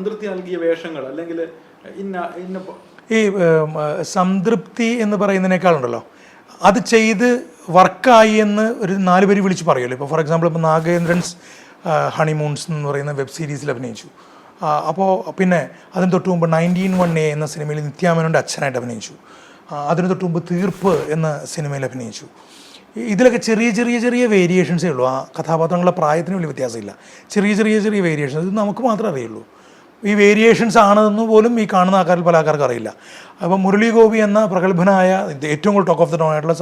സംതൃപ്തി നൽകിയ വേഷങ്ങൾ അല്ലെങ്കിൽ ഇന്ന ഇന്ന ഈ സംതൃപ്തി എന്ന് പറയുന്നതിനേക്കാളുണ്ടല്ലോ. അത് ചെയ്ത് വർക്കായി എന്ന് ഒരു നാല് പേര് വിളിച്ച് പറയുമല്ലോ. ഇപ്പോൾ ഫോർ എക്സാമ്പിൾ ഇപ്പോൾ നാഗേന്ദ്രൻസ് ഹണിമൂൺസ് എന്ന് പറയുന്ന വെബ് സീരീസിൽ അഭിനയിച്ചു. അപ്പോൾ പിന്നെ അതിന് തൊട്ട് മുമ്പ് നയന്റീൻ വൺ എ എന്ന സിനിമയിൽ നിത്യാമേനോന്റെ അച്ഛനായിട്ട് അഭിനയിച്ചു. അതിന് തൊട്ട് മുമ്പ് തീർപ്പ് എന്ന സിനിമയിൽ അഭിനയിച്ചു. ഇതിലൊക്കെ ചെറിയ ചെറിയ ചെറിയ വേരിയേഷൻസേ ഉള്ളൂ. ആ കഥാപാത്രങ്ങളുടെ പ്രായത്തിന് വലിയ വ്യത്യാസമില്ല. ചെറിയ ചെറിയ ചെറിയ വേരിയേഷൻസ് ഇത് നമുക്ക് മാത്രമേ അറിയുള്ളൂ. ഈ വേരിയേഷൻസ് ആണെന്ന് പോലും ഈ കാണുന്ന ആൾക്കാരിൽ പല ആൾക്കാർക്കും അറിയില്ല. അപ്പോൾ മുരളി ഗോപി എന്ന പ്രഗത്ഭനായ ഏറ്റവും കൂടുതൽ ടോക്ക് ഓഫ് ദ ടോൺ ആയിട്ടുള്ള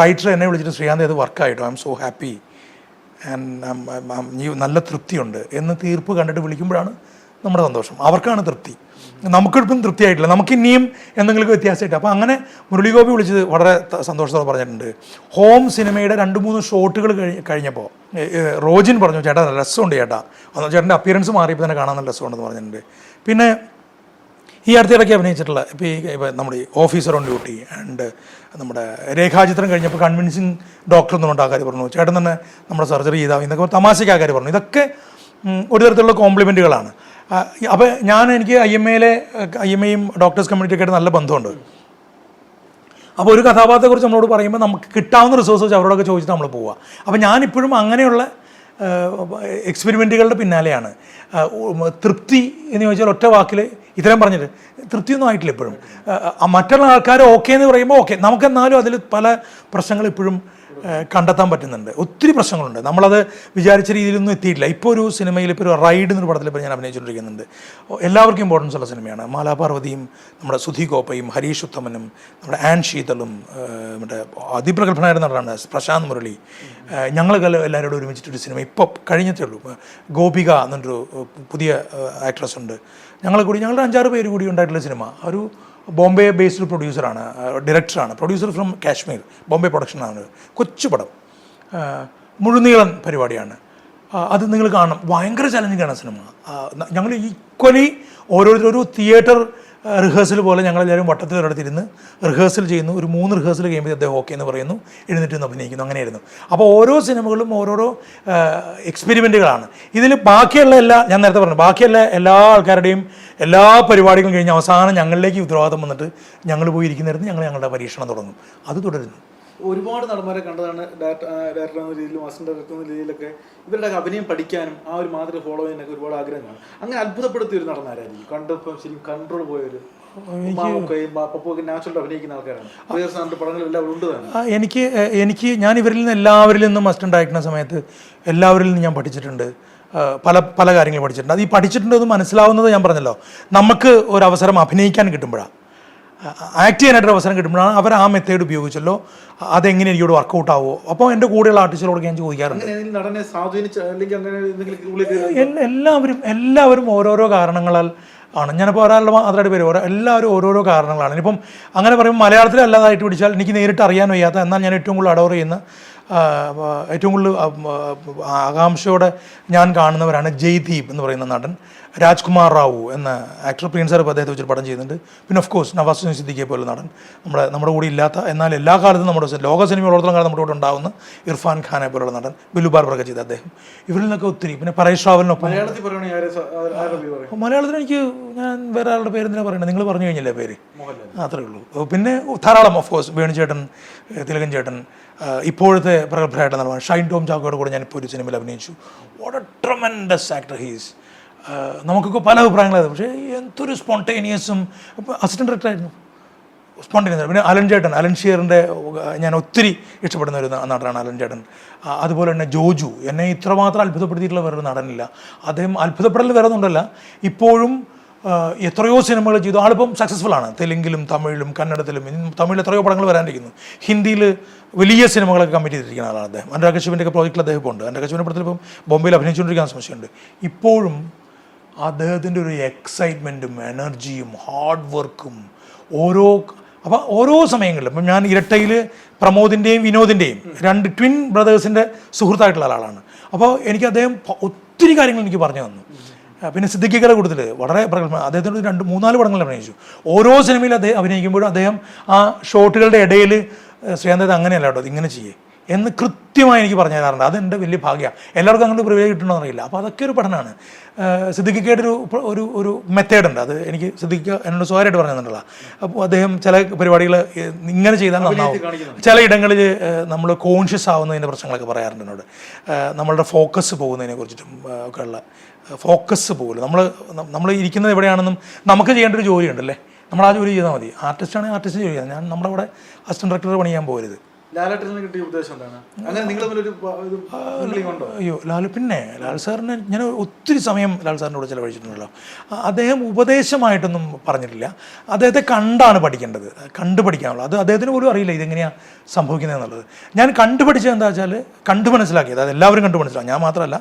റൈറ്റർ എന്നെ വിളിച്ചിട്ട് ശ്രീകാന്ത് ഇത് വർക്കായിട്ടോ I'm so happy and നല്ല തൃപ്തിയുണ്ട്. എന്ന് തീർപ്പ് കണ്ടിട്ട് വിളിക്കുമ്പോഴാണ് നമ്മുടെ സന്തോഷം. അവർക്കാണ് തൃപ്തി. നമുക്കിപ്പം തൃപ്തിയായിട്ടില്ല. നമുക്ക് ഇനിയും എന്തെങ്കിലും വ്യത്യാസമായിട്ട്. അപ്പോൾ അങ്ങനെ മുരളി ഗോപി വിളിച്ചത് വളരെ സന്തോഷത്തോടെ പറഞ്ഞിട്ടുണ്ട്. ഹോം സിനിമയുടെ രണ്ട് മൂന്ന് ഷോട്ടുകൾ കഴിഞ്ഞ് കഴിഞ്ഞപ്പോൾ റോജിൻ പറഞ്ഞു ചേട്ടാ നല്ല രസമുണ്ട് ചേട്ടാ. അന്ന് ചേട്ടന്റെ അപ്പിയറൻസ് മാറിയപ്പോൾ തന്നെ കാണാൻ നല്ല രസമുണ്ടെന്ന് പറഞ്ഞിട്ടുണ്ട്. പിന്നെ ഈ അടുത്തിടയ്ക്ക് അഭിനയിച്ചിട്ടുള്ള ഇപ്പോൾ ഈ നമ്മുടെ ഓഫീസർ ഓൺ ഡ്യൂട്ടി ആൻഡ് നമ്മുടെ രേഖാചിത്രം കഴിഞ്ഞപ്പോൾ കൺവിൻസിങ് ഡോക്ടർ എന്നുകൊണ്ട് ആൾക്കാർ പറഞ്ഞു. ചേട്ടൻ തന്നെ നമ്മുടെ സർജറി ചെയ്താൽ എന്നൊക്കെ തമാശയ്ക്ക് ആൾക്കാർ പറഞ്ഞു. ഇതൊക്കെ ഒരു തരത്തിലുള്ള കോംപ്ലിമെന്റുകളാണ് അപ്പോൾ ഞാൻ എനിക്ക് ഐ എം എയിലെ ഐ എം എയും ഡോക്ടേഴ്സ് കമ്മ്യൂണിറ്റിയൊക്കെ നല്ല ബന്ധമുണ്ട്. അപ്പോൾ ഒരു കഥാപാത്രത്തെക്കുറിച്ച് നമ്മളോട് പറയുമ്പോൾ നമുക്ക് കിട്ടാവുന്ന റിസോഴ്സ് വെച്ച് അവരോടൊക്കെ ചോദിച്ചിട്ട് നമ്മൾ പോവുക അപ്പോൾ ഞാനിപ്പോഴും അങ്ങനെയുള്ള എക്സ്പെരിമെന്റുകളുടെ പിന്നാലെയാണ്. തൃപ്തി എന്ന് ചോദിച്ചാൽ ഒറ്റ വാക്കിൽ ഇത്രയും പറഞ്ഞിട്ട് തൃപ്തിയൊന്നും ആയിട്ടില്ല ഇപ്പോഴും. മറ്റുള്ള ആൾക്കാർ ഓക്കെ എന്ന് പറയുമ്പോൾ ഓക്കെ നമുക്കെന്നാലും അതിൽ പല പ്രശ്നങ്ങൾ ഇപ്പോഴും കണ്ടെത്താൻ പറ്റുന്നുണ്ട്. ഒത്തിരി പ്രശ്നങ്ങളുണ്ട്. നമ്മളത് വിചാരിച്ച രീതിയിലൊന്നും എത്തിയിട്ടില്ല. ഇപ്പോൾ ഒരു സിനിമയിൽ ഇപ്പോൾ ഒരു റൈഡ് എന്നൊരു പടത്തിൽ ഇപ്പോൾ ഞാൻ അഭിനയിച്ചുകൊണ്ടിരിക്കുന്നുണ്ട് എല്ലാവർക്കും ഇമ്പോർട്ടൻസ് ഉള്ള സിനിമയാണ്. മാലാപാർവതിയും നമ്മുടെ സുധി കോപ്പയും ഹരീഷ് ഉത്തമനും നമ്മുടെ ആൻ ശീതളും നമ്മുടെ അതിപ്രഗത്ഭനായ നടനാണ് പ്രശാന്ത് മുരളി. ഞങ്ങൾ എല്ലാവരോടും ഒരുമിച്ചിട്ടൊരു സിനിമ ഇപ്പോൾ കഴിഞ്ഞിട്ടേ ഉള്ളൂ. ഗോപിക എന്നൊരു പുതിയ ആക്ട്രസ് ഉണ്ട്. ഞങ്ങളെ കൂടി ഞങ്ങളുടെ അഞ്ചാറ് പേര് കൂടി ഉണ്ടായിട്ടുള്ള സിനിമ. ഒരു ബോംബെ ബേസ്ഡ് പ്രൊഡ്യൂസറാണ് ഡയറക്ടറാണ് പ്രൊഡ്യൂസർ ഫ്രം കാശ്മീർ ബോംബെ പ്രൊഡക്ഷനാണ് കൊച്ചു പടം. മുഴുനീളൻ പരിപാടിയാണ്. അത് നിങ്ങൾ കാണണം. ഭയങ്കര ചലഞ്ചിങ് ആണ് സിനിമ. ഞങ്ങൾ ഈക്വലി ഓരോരുത്തരും ഒരു തിയേറ്റർ റിഹേഴ്സൽ പോലെ ഞങ്ങളെല്ലാവരും വട്ടത്തിൽ ഒരിടത്തിരുന്ന് റിഹേഴ്സൽ ചെയ്യുന്നു. ഒരു മൂന്ന് റിഹേഴ്സൽ കഴിയുമ്പോൾ അദ്ദേഹം ഓക്കെ എന്ന് പറയുന്നു. എഴുന്നേറ്റ് നിന്ന് അഭിനയിക്കുന്നു. അങ്ങനെയായിരുന്നു. അപ്പോൾ ഓരോ സിനിമകളും ഓരോരോ എക്സ്പെരിമെന്റുകളാണ് ഇതിൽ ബാക്കിയുള്ള എല്ലാ ഞാൻ നേരത്തെ പറഞ്ഞു ബാക്കിയുള്ള എല്ലാ ആൾക്കാരുടെയും എല്ലാ പരിപാടികളും കഴിഞ്ഞ് അവസാനം ഞങ്ങളിലേക്ക് ഉത്തരവാദിത്തം വന്നിട്ട് ഞങ്ങൾ പോയി ഞങ്ങൾ ഞങ്ങളുടെ പരീക്ഷണം തുടങ്ങും. അത് തുടരുന്നു. ഒരുപാട് നടന്മാരെ കണ്ടതാണ് ഡയറക്ടർ ഡയറക്ടർ എന്ന രീതിയിലും അസിസ്റ്റന്റ് ഡയറക്ടർ എന്ന രീതിയിലൊക്കെ ഇവരുടെ അഭിനയം പഠിക്കാനും ആ ഒരു മാതൃക ഫോളോ ചെയ്യാനൊക്കെ ഒരുപാട് ആഗ്രഹമാണ് അങ്ങനെ അത്ഭുതപ്പെടുത്തിയ ഒരു നടന്മാരായിരിക്കും. കണ്ടപ്പം ശരിക്കും കൺട്രോൾ പോയൊരു തന്നെ. എനിക്ക് എനിക്ക് ഞാൻ ഇവരിൽ നിന്ന് എല്ലാവരിൽ നിന്നും മസ്റ്റ് ഉണ്ടായിരിക്കുന്ന സമയത്ത് എല്ലാവരിൽ നിന്നും ഞാൻ പഠിച്ചിട്ടുണ്ട്. പല പല കാര്യങ്ങൾ പഠിച്ചിട്ടുണ്ട്. അത് ഈ പഠിച്ചിട്ടുണ്ടെന്ന് മനസ്സിലാവുന്നത് ഞാൻ പറഞ്ഞല്ലോ. നമുക്ക് ഒരു അവസരം അഭിനയിക്കാൻ കിട്ടുമ്പോഴാണ് ആക്ട് ചെയ്യാനായിട്ടൊരു അവസരം കിട്ടുമ്പോഴാണ് അവർ ആ മെത്തേഡ് ഉപയോഗിച്ചല്ലോ. അതെങ്ങനെ എനിക്കോട് വർക്കൗട്ട് ആവുമോ അപ്പോൾ എന്റെ കൂടെയുള്ള ആർട്ടിസ്റ്റുകളോട് ഞാൻ ചോദിക്കാറുണ്ട്. എല്ലാവരും എല്ലാവരും ഓരോരോ കാരണങ്ങളാൽ ആണ്. ഞാനിപ്പോൾ ഒരാളുടെ മാത്രമായിട്ട് പേര് ഓരോ എല്ലാവരും ഓരോരോ കാരണങ്ങളാണ്. ഇനിയിപ്പം അങ്ങനെ പറയുമ്പോൾ മലയാളത്തിൽ അല്ലാതായിട്ട് പിടിച്ചാൽ എനിക്ക് നേരിട്ട് അറിയാൻ വയ്യാത്ത എന്നാൽ ഞാൻ ഏറ്റവും കൂടുതൽ അഡോർ ചെയ്യുന്ന ഏറ്റവും കൂടുതൽ ആകാംക്ഷയോടെ ഞാൻ കാണുന്നവരാണ് ജയ്ദീപ് എന്ന് പറയുന്ന നടൻ രാജ്കുമാർ റാവു എന്ന ആക്ടർ പ്രിൻസ് സാർ ഇപ്പോൾ അദ്ദേഹത്തെ വെച്ചൊരു പടം ചെയ്യുന്നുണ്ട് പിന്നെ ഓഫ് കോഴ്സ് നവാസ് സിദ്ദിഖിയെ പോലെ നടൻ. നമ്മുടെ നമ്മുടെ കൂടെ ഇല്ലാത്ത എന്നാൽ എല്ലാ കാലത്തും നമ്മുടെ ലോക സിനിമ ഉള്ളിടത്തോളം കാലം നമ്മുടെ കൂടെ ഉണ്ടാവുന്ന ഇർഫാൻ ഖാനെ പോലുള്ള നടൻ ബിലുബാർ പ്രക ചെയ്ത അദ്ദേഹം. ഇവരിൽ നിന്നൊക്കെ ഒത്തിരി പിന്നെ പരേഷ് റാവലിനൊപ്പം മലയാളത്തിൽ എനിക്ക് ഞാൻ വേറെ ആളുടെ പേര് എന്തിനാ പറയുന്നത് നിങ്ങൾ പറഞ്ഞു കഴിഞ്ഞില്ലേ പേര്? അത്രേ ഉള്ളൂ. പിന്നെ ധാരാളം ഓഫ് കോഴ്സ് വേണുചേട്ടൻ തിലകൻ ചേട്ടൻ ഇപ്പോഴത്തെ പ്രഗത്ഭരായിട്ട് നടന്ന ഷൈൻ ടോം ചാക്കോയുടെ കൂടെ ഞാൻ ഇപ്പോൾ ഒരു സിനിമയിൽ അഭിനയിച്ചു. What a tremendous actor he's നമുക്കൊക്കെ പല അഭിപ്രായങ്ങളായിരുന്നു. പക്ഷേ എന്തൊരു സ്പോണ്ടേനിയസും അസിസ്റ്റന്റ് ഡയറക്ടർ ആയിരുന്നു. സ്പോണ്ടേനിയസ് പിന്നെ അലൻ ചേട്ടൻ അലൻ ഷിയറിന്റെ ഞാൻ ഒത്തിരി ഇഷ്ടപ്പെടുന്ന ഒരു നടനാണ് അലൻ ചേട്ടൻ. അതുപോലെ തന്നെ ജോജു. എന്നെ ഇത്രമാത്രം അത്ഭുതപ്പെടുത്തിയിട്ടുള്ള വേറൊരു നടനില്ല. അദ്ദേഹം അത്ഭുതപ്പെടൽ വേറെ ഒന്നുമല്ല ഇപ്പോഴും എത്രയോ സിനിമകൾ ചെയ്തു. ആളിപ്പം സക്സസ്ഫുൾ ആണ്. തെലുങ്കിലും തമിഴിലും കന്നഡത്തിലും തമിഴിൽ എത്രയോ പടങ്ങൾ വരാനിരിക്കുന്നു. ഹിന്ദിയിൽ വലിയ സിനിമകളൊക്കെ കമ്മിറ്റ് ചെയ്തിരിക്കുന്ന ആളാണ് അദ്ദേഹം. അനുരാഗ് കശ്യപിന്റെ ഒക്കെ പ്രോജക്റ്റിൽ അദ്ദേഹം ഉണ്ട്. അനുരാഗ് കശ്യപിന്റെ പടത്തിൽ ഇപ്പം ബോംബെയിൽ അഭിനയിച്ചുകൊണ്ടിരിക്കാൻ സംശയമുണ്ട് ഇപ്പോഴും അദ്ദേഹത്തിന്റെ ഒരു എക്സൈറ്റ്മെന്റും എനർജിയും ഹാർഡ് വർക്കും ഓരോ അപ്പോൾ ഓരോ സമയങ്ങളിലും ഇപ്പം ഞാൻ ഇരട്ടയിൽ പ്രമോദിന്റെയും വിനോദിന്റെയും രണ്ട് ട്വിൻ ബ്രദേഴ്സിന്റെ സുഹൃത്തായിട്ടുള്ള ആളാണ് അപ്പോൾ എനിക്ക് അദ്ദേഹം ഒത്തിരി കാര്യങ്ങൾ എനിക്ക് പറഞ്ഞു തന്നു. പിന്നെ സിദ്ദിഖിക്കയുടെ കൂട്ടത്തിൽ വളരെ പ്രഗത്ഭ അദ്ദേഹത്തിന്റെ രണ്ട് മൂന്നാൽ പടങ്ങളിൽ അഭിനയിച്ചു. ഓരോ സിനിമയിൽ അദ്ദേഹം അഭിനയിക്കുമ്പോഴും അദ്ദേഹം ആ ഷോട്ടുകളുടെ ഇടയിൽ ശ്രീകാന്ത് അങ്ങനെയല്ല കേട്ടോ ഇങ്ങനെ ചെയ്യേ. എന്ന് കൃത്യമായി എനിക്ക് പറഞ്ഞു തരാറുണ്ട്. അതെന്റെ വലിയ ഭാഗ്യമാണ്. എല്ലാവർക്കും അങ്ങനെ പ്രിവിലേജ് കിട്ടണമെന്ന് അറിയില്ല. അപ്പോൾ അതൊക്കെ ഒരു പഠനമാണ്. സിദ്ദിഖിക്കായിട്ടൊരു ഒരു ഒരു ഒരു മെത്തേഡ് ഉണ്ട്. അത് എനിക്ക് സിദ്ദിഖ് എന്നോട് സ്വകാര്യമായിട്ട് പറഞ്ഞു തന്നിട്ടുള്ള അപ്പോൾ അദ്ദേഹം ചില പരിപാടികൾ ഇങ്ങനെ ചെയ്താൽ നന്നാവും. ചില ഇടങ്ങളിൽ നമ്മൾ കോൺഷ്യസ് ആവുന്നതിന്റെ പ്രശ്നങ്ങളൊക്കെ പറയാറുണ്ട് എന്നോട്. നമ്മളുടെ ഫോക്കസ് പോകുന്നതിനെ കുറിച്ചിട്ടും ഒക്കെയുള്ള ഒക്കെ ഉള്ള ഫോക്കസ് പോകില്ല നമ്മൾ നമ്മൾ ഇരിക്കുന്നത് എവിടെയാണെന്നും നമുക്ക് ചെയ്യേണ്ട ഒരു ജോലിയുണ്ടല്ലേ? നമ്മൾ ആ ജോലി ചെയ്താൽ മതി. ആർട്ടിസ്റ്റാണെങ്കിൽ ആർട്ടിസ്റ്റ് ജോലി ചെയ്യാം. ഞാൻ നമ്മുടെ അവിടെ അസിസ്റ്റന്റ് ഡയറക്ടർ പണിയാൻ ചെയ്യാൻ പോകരുത് അയ്യോ ലാലു പിന്നെ ലാൽ സാറിന് ഞാൻ ഒത്തിരി സമയം ലാൽ സാറിന്റെ കൂടെ ചിലവഴിച്ചിട്ടുണ്ടല്ലോ. അദ്ദേഹം ഉപദേശമായിട്ടൊന്നും പറഞ്ഞിട്ടില്ല. അദ്ദേഹത്തെ കണ്ടാണ് പഠിക്കേണ്ടത്. കണ്ടു പഠിക്കാനുള്ളത് അത് അദ്ദേഹത്തിന് പോലും അറിയില്ല ഇതെങ്ങനെയാണ് സംഭവിക്കുന്നത് എന്നുള്ളത്. ഞാൻ കണ്ടുപഠിച്ചത് എന്താ വെച്ചാൽ കണ്ടു മനസ്സിലാക്കിയത്. അത് എല്ലാവരും കണ്ടു മനസ്സിലാക്കി. ഞാൻ മാത്രമല്ല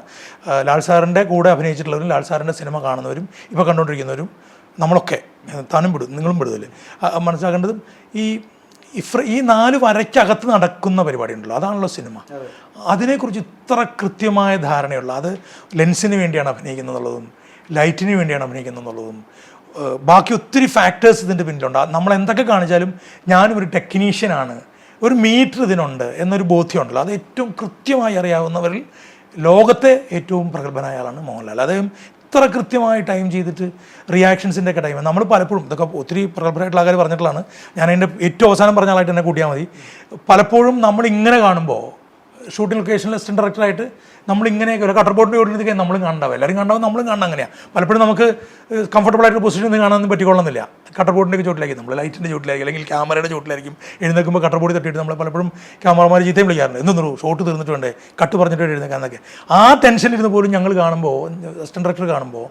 ലാൽ സാറിന്റെ കൂടെ അഭിനയിച്ചിട്ടുള്ളവരും ലാൽ സാറിന്റെ സിനിമ കാണുന്നവരും ഇപ്പോൾ കണ്ടുകൊണ്ടിരിക്കുന്നവരും നമ്മളൊക്കെ താനും പെടും നിങ്ങളും പെടുതല്ലേ? മനസ്സിലാക്കേണ്ടതും ഈ ഇഫ്ര ഈ നാല് വരയ്ക്കകത്ത് നടക്കുന്ന പരിപാടി ഉണ്ടല്ലോ അതാണല്ലോ സിനിമ. അതിനെക്കുറിച്ച് ഇത്ര കൃത്യമായ ധാരണയുള്ള അത് ലെൻസിന് വേണ്ടിയാണ് അഭിനയിക്കുന്നതെന്നുള്ളതും ലൈറ്റിന് വേണ്ടിയാണ് അഭിനയിക്കുന്നതെന്നുള്ളതും ബാക്കി ഒത്തിരി ഫാക്ടേഴ്സ് ഇതിന്റെ പിന്നിലുണ്ട്. നമ്മൾ എന്തൊക്കെ കാണിച്ചാലും ഞാനും ഒരു ടെക്നീഷ്യനാണ് ഒരു മീറ്റർ ഇതിനുണ്ട് എന്നൊരു ബോധ്യമുണ്ടല്ലോ. അത് ഏറ്റവും കൃത്യമായി അറിയാവുന്നവരിൽ ലോകത്തെ ഏറ്റവും പ്രഗത്ഭനായ ആളാണ് മോഹൻലാൽ. അദ്ദേഹം ഇത്ര കൃത്യമായി ടൈം ചെയ്തിട്ട് റിയാക്ഷൻസിന്റെ ഒക്കെ ടൈം. നമ്മൾ പലപ്പോഴും ഇതൊക്കെ ഒത്തിരി പ്രഗത്ഭരായിട്ടുള്ള ആൾക്കാർ പറഞ്ഞിട്ടുള്ളതാണ്. ഞാൻ എന്റെ ഏറ്റവും അവസാനം പറഞ്ഞ ആളായിട്ട് എന്നെ കൂട്ടിയാൽ മതി. പലപ്പോഴും നമ്മൾ ഇങ്ങനെ കാണുമ്പോൾ ഷൂട്ടിംഗ് ലൊക്കേഷനിൽ അസിസ്റ്റന്റ് ഡയറക്ടറായിട്ട് നമ്മൾ ഇങ്ങനെയൊക്കെ ഒരു കട്ടർ ബോർഡിന്റെ ഓടുന്നതൊക്കെ നമ്മളും കണ്ടാവും എല്ലാവരും കണ്ടാവും നമ്മളും കാണണം അങ്ങനെയാണ് പലപ്പോഴും നമുക്ക് കംഫർട്ടബിൾ ആയിട്ടുള്ള പൊസിഷനിൽ നിന്ന് കാണാനൊന്നും പറ്റിക്കൊള്ളുന്നില്ല. കട്ടർ ബോർഡിന്റെ ചോട്ടിലായിരിക്കും നമ്മൾ ലൈറ്റിന്റെ ചോട്ടിലായിരിക്കും അല്ലെങ്കിൽ ക്യാമറയുടെ ചോട്ടിലായിരിക്കും എഴുന്നേൽക്കുമ്പോൾ കട്ടർ ബോർഡ് തട്ടിയിട്ട് നമ്മൾ പലപ്പോഴും ക്യാമറമാർ ചീത്തയും വിളിക്കാറുണ്ട്. എന്നു ഷോട്ട് തീർന്നിട്ട് വേണ്ടേ? കട്ട് പറഞ്ഞിട്ട് എഴുന്നേക്കാന്നൊക്കെ ആ ടെൻഷനിരുന്ന് പോലും ഞങ്ങൾ കാണുമ്പോൾ അസിസ്റ്റന്റ് ഡയറക്ടർ കാണുമ്പോൾ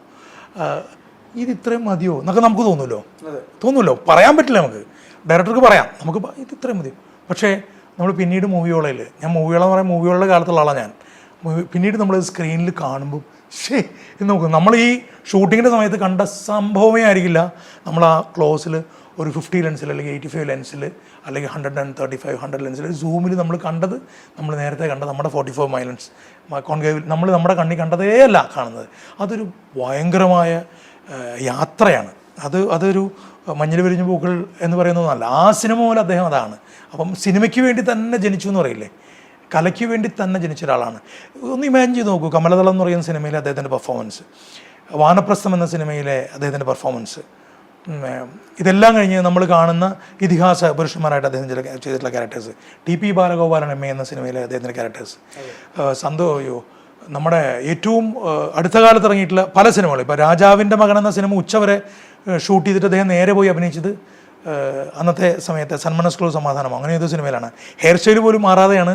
ഇത് ഇത്രയും മതിയോ? എന്നൊക്കെ നമുക്ക് തോന്നുമല്ലോ. അതെ. തോന്നുമല്ലോ. പറയാൻ പറ്റില്ല നമുക്ക്. ഡയറക്ടർക്ക് പറയാം. നമുക്ക് ഇത് ഇത്രയും മതിയോ പക്ഷേ നമ്മൾ പിന്നീട് മൂവിയോളയിൽ ഞാൻ മൂവിയോളെന്ന് പറയാൻ മൂവിയോളുടെ കാലത്തുള്ള ആളാണ് ഞാൻ. പിന്നീട് നമ്മൾ സ്ക്രീനിൽ കാണുമ്പോൾ എന്ന് നോക്കും നമ്മൾ ഈ ഷൂട്ടിങ്ങിന്റെ സമയത്ത് കണ്ട സംഭവമേ ആയിരിക്കില്ല. നമ്മൾ ആ ക്ലോസിൽ ഒരു ഫിഫ്റ്റി ലെൻസിൽ അല്ലെങ്കിൽ എയ്റ്റി ഫൈവ് ലെൻസിൽ അല്ലെങ്കിൽ hundred and thirty five hundred ലെൻസിൽ സൂമിൽ നമ്മൾ കണ്ടത് നമ്മൾ നേരത്തെ കണ്ട നമ്മുടെ ഫോർട്ടി ഫോർ മൈലൻസ് കോൺകേവിൽ നമ്മൾ നമ്മുടെ കണ്ണി കണ്ടതേ അല്ല കാണുന്നത്. അതൊരു ഭയങ്കരമായ യാത്രയാണ്. അത് അതൊരു മഞ്ഞൾ വിരിഞ്ഞ പൂക്കൾ എന്ന് പറയുന്നതല്ല ആ സിനിമ പോലെ അദ്ദേഹം അതാണ്. അപ്പം സിനിമയ്ക്ക് വേണ്ടി തന്നെ ജനിച്ചു എന്ന് പറയില്ലേ? കലയ്ക്ക് വേണ്ടി തന്നെ ജനിച്ച ഒരാളാണ് ഒന്ന് ഇമാജിൻ ചെയ്ത് നോക്കൂ കമലദളം എന്ന് പറയുന്ന സിനിമയിലെ അദ്ദേഹത്തിന്റെ പെർഫോമൻസ് വാനപ്രസ്ഥം എന്ന സിനിമയിലെ അദ്ദേഹത്തിന്റെ പെർഫോമൻസ് ഇതെല്ലാം കഴിഞ്ഞ് നമ്മൾ കാണുന്ന ഇതിഹാസ പുരുഷന്മാരായിട്ട് അദ്ദേഹം ചില ചെയ്തിട്ടുള്ള characters T P Balagopalan M A എന്ന സിനിമയിലെ അദ്ദേഹത്തിന്റെ ക്യാരക്ടേഴ്സ് സന്തോ അയ്യോ നമ്മുടെ ഏറ്റവും അടുത്ത കാലത്ത് ഇറങ്ങിയിട്ടുള്ള പല സിനിമകളും. ഇപ്പോൾ രാജാവിന്റെ മകൻ എന്ന സിനിമ ഉച്ചവരെ ഷൂട്ട് ചെയ്തിട്ട് അദ്ദേഹം നേരെ പോയി അഭിനയിച്ചത് അന്നത്തെ സമയത്തെ സന്മനസ് ക്ലൂ സമാധാനം അങ്ങനെ ഏതോ സിനിമയിലാണ്. ഹെയർ സ്റ്റൈൽ പോലും മാറാതെയാണ്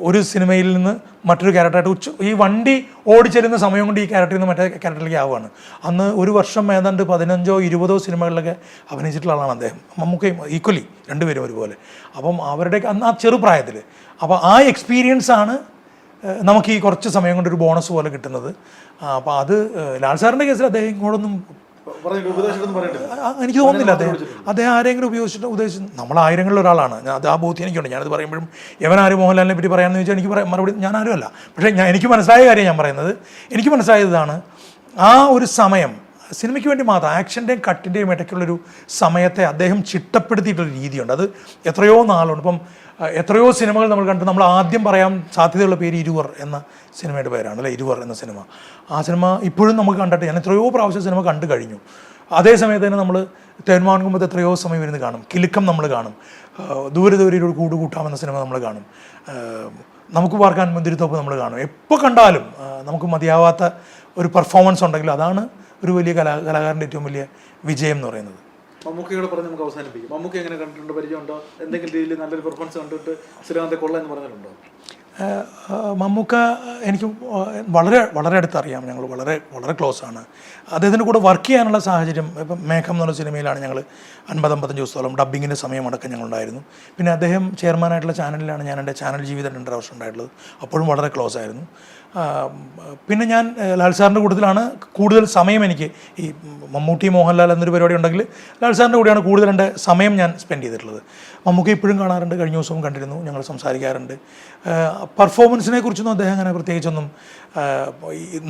ഒരു സിനിമയിൽ നിന്ന് മറ്റൊരു ക്യാരക്ടറായിട്ട് ഉച്ച ഈ വണ്ടി ഓടിച്ചെല്ലുന്ന സമയം കൊണ്ട് ഈ ക്യാരക്ടറിൽ നിന്ന് മറ്റേ ക്യാരക്ടറിലേക്ക് ആവുകയാണ്. അന്ന് ഒരു വർഷം ഏതാണ്ട് പതിനഞ്ചോ ഇരുപതോ സിനിമകളിലൊക്കെ അഭിനയിച്ചിട്ടുള്ള ആളാണ് അദ്ദേഹം. മമ്മൂക്കയും ഈക്വലി രണ്ടുപേരും ഒരുപോലെ. അപ്പം അവരുടെ അന്ന് ആ ചെറുപ്രായത്തിൽ അപ്പോൾ ആ എക്സ്പീരിയൻസ് ആണ് നമുക്ക് ഈ കുറച്ച് സമയം കൊണ്ട് ഒരു ബോണസ് പോലെ കിട്ടുന്നത്. അപ്പോൾ അത് ലാൽ സാറിന്റെ കേസിൽ അദ്ദേഹം ഇങ്ങോട്ടൊന്നും എനിക്ക് തോന്നുന്നില്ല അദ്ദേഹം അദ്ദേഹം ആരെങ്കിലും ഉപയോഗിച്ചിട്ട് ഉദ്ദേശിച്ചു നമ്മൾ ആയിരങ്ങളിൽ ഒരാളാണ്. ഞാൻ അത് ആ ബോധ്യം എനിക്കുണ്ട്. ഞാനത് പറയുമ്പോഴും ഇവൻ ആര് മോഹൻലാലിനെ പറ്റി പറയാമെന്ന് ചോദിച്ചാൽ എനിക്ക് പറയാം. മറുപടി ഞാൻ ആരുമല്ല പക്ഷേ ഞാൻ എനിക്ക് മനസ്സിലായ കാര്യം ഞാൻ പറയുന്നത്. എനിക്ക് മനസ്സിലായതാണ് ആ ഒരു സമയം സിനിമയ്ക്ക് വേണ്ടി മാത്രം ആക്ഷന്റെയും കട്ടിന്റെയും ഇടയ്ക്കുള്ളൊരു സമയത്തെ അദ്ദേഹം ചിട്ടപ്പെടുത്തിയിട്ടൊരു രീതിയുണ്ട്. അത് എത്രയോ നാളുണ്ട്. ഇപ്പം എത്രയോ സിനിമകൾ നമ്മൾ കണ്ടു നമ്മൾ ആദ്യം പറയാൻ സാധ്യതയുള്ള പേര് ഇരുവർ എന്ന സിനിമയുടെ പേരാണ് അല്ലേ? ഇരുവർ എന്ന സിനിമ. ആ സിനിമ ഇപ്പോഴും നമുക്ക് കണ്ടിട്ട് ഞാൻ എത്രയോ പ്രാവശ്യം സിനിമ കണ്ടു കഴിഞ്ഞു. അതേ സമയത്ത് തന്നെ നമ്മൾ തേന്മാൻകുമ്പത്ത് എത്രയോ സമയം ഇരുന്ന് കാണും. കിലുക്കം നമ്മൾ കാണും. ദൂരെ ദൂരെ ദൂരയിലൂടെ കൂട് കൂട്ടാമെന്ന സിനിമ നമ്മൾ കാണും. നമുക്ക് പാർക്കാൻ മുന്തിരിത്തോപ്പ് നമ്മൾ കാണും. എപ്പോൾ കണ്ടാലും നമുക്ക് മതിയാവാത്ത ഒരു പെർഫോമൻസ് ഉണ്ടെങ്കിൽ അതാണ് ഒരു വലിയ കലാ കലാകാരന്റെ ഏറ്റവും വലിയ വിജയം എന്ന് പറയുന്നത്. മമ്മൂക്കയോട് പറഞ്ഞ് നമുക്ക് അവസാനിപ്പിക്കും. മമ്മൂക്ക എങ്ങനെ കണ്ടിട്ടുണ്ട്? പരിചയമുണ്ടോ? എന്തെങ്കിലും രീതിയിൽ നല്ലൊരു പെർഫോമൻസ് കണ്ടിട്ട് ശ്രീകാന്തെ കൊള്ളാം എന്ന് പറഞ്ഞിട്ടുണ്ടോ? മമ്മൂക്ക എനിക്ക് വളരെ വളരെ അടുത്തറിയാം ഞങ്ങൾ വളരെ വളരെ ക്ലോസ് ആണ്. അദ്ദേഹത്തിന്റെ കൂടെ വർക്ക് ചെയ്യാനുള്ള സാഹചര്യം ഇപ്പം മേഘം എന്നുള്ള സിനിമയിലാണ് ഞങ്ങൾ അൻപത് അമ്പത്തഞ്ച് ദിവസത്തോളം ഡബ്ബിങ്ങിന്റെ സമയമടക്കം ഞങ്ങളുണ്ടായിരുന്നു. പിന്നെ അദ്ദേഹം ചെയർമാനായിട്ടുള്ള ചാനലിലാണ് ഞാൻ എന്റെ ചാനൽ ജീവിതം രണ്ടര വർഷം ഉണ്ടായിട്ടുള്ളത്. അപ്പോഴും വളരെ ക്ലോസ് ആയിരുന്നു. പിന്നെ ഞാൻ ലാൽ സാറിന്റെ കൂട്ടത്തിലാണ് കൂടുതൽ സമയം എനിക്ക് ഈ മമ്മൂട്ടി മോഹൻലാൽ എന്നൊരു പരിപാടി ഉണ്ടെങ്കിൽ ലാൽ സാറിന്റെ കൂടെയാണ് കൂടുതൽ എന്റെ സമയം ഞാൻ സ്പെൻഡ് ചെയ്തിട്ടുള്ളത്. മമ്മൂക്ക ഇപ്പോഴും കാണാറുണ്ട്. കഴിഞ്ഞ ദിവസവും കണ്ടിരുന്നു. ഞങ്ങൾ സംസാരിക്കാറുണ്ട്. പെർഫോമൻസിനെ കുറിച്ചൊന്നും അദ്ദേഹം അങ്ങനെ പ്രത്യേകിച്ചൊന്നും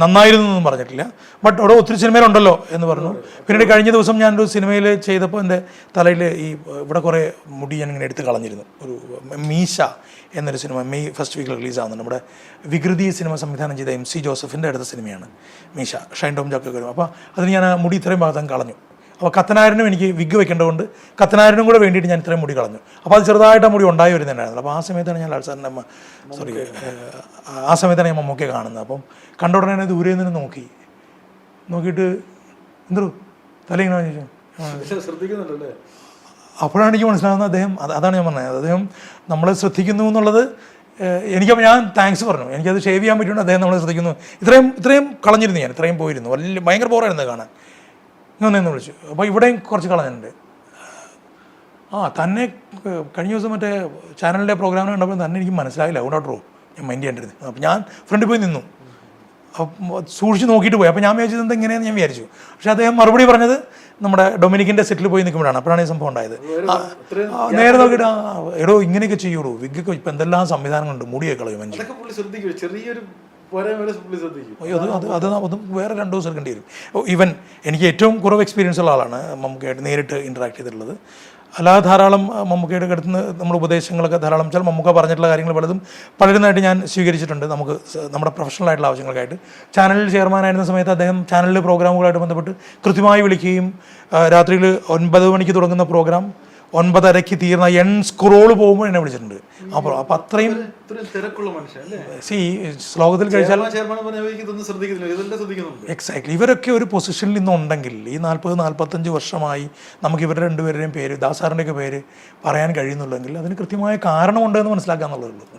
നന്നായിരുന്നു എന്നൊന്നും പറഞ്ഞിട്ടില്ല. ബട്ട് അവിടെ ഒത്തിരി സിനിമയിലുണ്ടല്ലോ എന്ന് പറഞ്ഞു. പിന്നീട് കഴിഞ്ഞ ദിവസം ഞാനൊരു സിനിമയിൽ ചെയ്തപ്പോൾ എന്റെ തലയിൽ ഈ ഇവിടെ കുറേ മുടി ഞാൻ ഇങ്ങനെ എടുത്ത് കളഞ്ഞിരുന്നു. ഒരു മീശ എന്നൊരു സിനിമ മെയ് ഫസ്റ്റ് വീക്കിൽ റിലീസാകുന്നുണ്ട്. നമ്മുടെ വികൃതി സിനിമ സംവിധാനം ചെയ്ത എം സി ജോസഫിന്റെ അടുത്ത സിനിമയാണ് മീശ ഷൈൻ ടോം ജോക്കൊക്കെ വരും അപ്പോൾ അതിന് ഞാൻ ആ മുടി ഇത്രയും ഭാഗത്തും കളഞ്ഞു. അപ്പോൾ കത്തനാരനും എനിക്ക് വിഗ് വെക്കേണ്ടതുകൊണ്ട് കത്തനാരനും കൂടെ വേണ്ടിയിട്ട് ഞാൻ ഇത്രയും മുടി കളഞ്ഞു. അപ്പോൾ അത് ചെറുതായിട്ട് മുടി ഉണ്ടായി വരുന്നുണ്ടായിരുന്നു അപ്പോൾ ആ സമയത്താണ് ഞാൻ ലാൽ സാറിന്റെ അമ്മ സോറി ആ സമയത്താണ് ഞാൻ മമ്മൂക്കെ കാണുന്നത്. അപ്പം കണ്ട ഉടനെ ദൂരെ നിന്ന് നോക്കി. നോക്കിയിട്ട് എന്തോ തലയിങ്ങനെ ചോദിച്ചു അപ്പോഴാണ് എനിക്ക് മനസ്സിലാവുന്നത് അദ്ദേഹം അതാണ് ഞാൻ പറഞ്ഞത്. അദ്ദേഹം നമ്മളെ ശ്രദ്ധിക്കുന്നു എന്നുള്ളത് എനിക്ക് എനിക്കപ്പോൾ ഞാൻ താങ്ക്സ് പറഞ്ഞു. എനിക്കത് ഷേവ് ചെയ്യാൻ പറ്റുകൊണ്ട് അദ്ദേഹം നമ്മളെ ശ്രദ്ധിക്കുന്നു. ഇത്രയും ഇത്രയും കളഞ്ഞിരുന്നു ഞാൻ. ഇത്രയും പോയിരുന്നു. വലിയ ഭയങ്കര ബോറായിരുന്നു കാണാൻ. ഒന്ന് വിളിച്ചു. അപ്പോൾ ഇവിടെയും കുറച്ച് കളഞ്ഞിട്ടുണ്ട്. ആ തന്നെ കഴിഞ്ഞ ദിവസം മറ്റേ ചാനലിന്റെ പ്രോഗ്രാമിന് കണ്ടപ്പോൾ തന്നെ എനിക്ക് മനസ്സിലായില്ല. അതുകൊണ്ടാട്ടോ ഞാൻ മൈൻഡ് ചെയ്യേണ്ടിരുന്നു അപ്പോൾ ഞാൻ ഫ്രണ്ടിൽ പോയി നിന്നു. അപ്പം സൂക്ഷിച്ച് നോക്കിയിട്ട് പോയി. അപ്പോൾ ഞാൻ വിചാരിച്ചത് എന്താ എങ്ങനെയാണെന്ന് ഞാൻ വിചാരിച്ചു. പക്ഷേ അദ്ദേഹം മറുപടി പറഞ്ഞത് നമ്മുടെ ഡൊമിനിക്കിന്റെ സെറ്റിൽ പോയി നിൽക്കുമ്പോഴാണ്. അപ്പോഴാണ് ഈ സംഭവം ഉണ്ടായത്. നേരെ നോക്കിയിട്ട് എടോ ഇങ്ങനെയൊക്കെ ചെയ്യുള്ളൂ വിഗ്ഗൊക്കെ ഇപ്പം എന്തെല്ലാം സംവിധാനങ്ങളുണ്ട്? മുടിയൊക്കെ കളയും മനുഷ്യൻ ചെറിയൊരു അത് അത് വേറെ രണ്ട് ദിവസം എടുക്കേണ്ടി വരും. ഈവൻ എനിക്ക് ഏറ്റവും കുറവ് എക്സ്പീരിയൻസ് ഉള്ള ആളാണ് മമ്മൂക്കയായിട്ട് നേരിട്ട് ഇൻട്രാക്ട് ചെയ്തിട്ടുള്ളത്. അല്ലാതെ ധാരാളം മമ്മൂക്കയുടെ അടുത്ത് നിന്ന് നമ്മൾ ഉപദേശങ്ങളൊക്കെ ധാരാളം വെച്ചാൽ മമ്മൂക്ക പറഞ്ഞിട്ടുള്ള കാര്യങ്ങൾ പലതും പലരുന്നതായിട്ട് ഞാൻ സ്വീകരിച്ചിട്ടുണ്ട്. നമുക്ക് നമ്മുടെ പ്രൊഫഷണൽ ആയിട്ടുള്ള ആവശ്യങ്ങൾക്കായിട്ട്. ചാനലിൽ ചെയർമാനായിരുന്ന സമയത്ത് അദ്ദേഹം ചാനലിൽ പ്രോഗ്രാമുകളായിട്ട് ബന്ധപ്പെട്ട് കൃത്യമായി വിളിക്കുകയും രാത്രിയിൽ ഒൻപത് മണിക്ക് തുടങ്ങുന്ന പ്രോഗ്രാം ഒൻപതരയ്ക്ക് തീർന്ന എൺ സ്ക്രോൾ പോകുമ്പോൾ എന്നെ വിളിച്ചിട്ടുണ്ട്. അപ്പോൾ അപ്പോൾ അത്രയും സി ശ്ലോകത്തിൽ കഴിച്ചാൽ എക്സാക്ട്ലി ഇവരൊക്കെ ഒരു പൊസിഷനിൽ നിന്നുണ്ടെങ്കിൽ ഈ നാൽപ്പത് നാൽപ്പത്തഞ്ച് വർഷമായി നമുക്ക് ഇവരുടെ രണ്ടുപേരുടെയും പേര് ദാസാറിന്റെയൊക്കെ പേര് പറയാൻ കഴിയുന്നുള്ളെങ്കിൽ അതിന് കൃത്യമായ കാരണമുണ്ടെന്ന് മനസ്സിലാക്കാന്നുള്ളതേ ഉള്ളൂ.